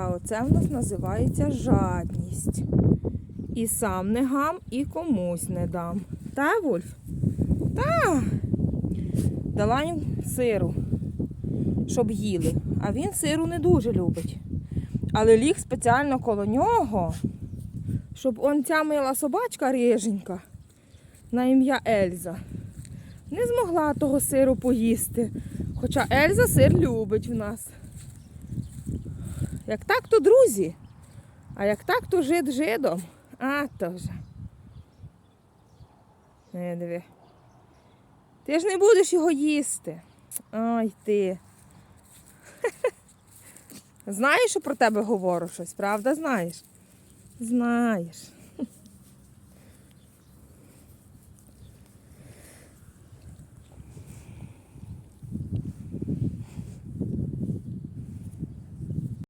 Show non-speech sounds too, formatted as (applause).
А оце в нас називається жадність. І сам не гам, і комусь не дам. Та, Вульф? Та. Дала їм сиру, щоб їли. А він сиру не дуже любить. Але ліг спеціально коло нього, щоб он ця мила собачка риженька на ім'я Ельза не змогла того сиру поїсти. Хоча Ельза сир любить в нас. Як так, то друзі. А як так, то жид жидом. А то вже. Не диви. Ти ж не будеш його їсти. Ай ти. (laughs) Знаєш, що про тебе говорю щось, правда? Знаєш? Знаєш.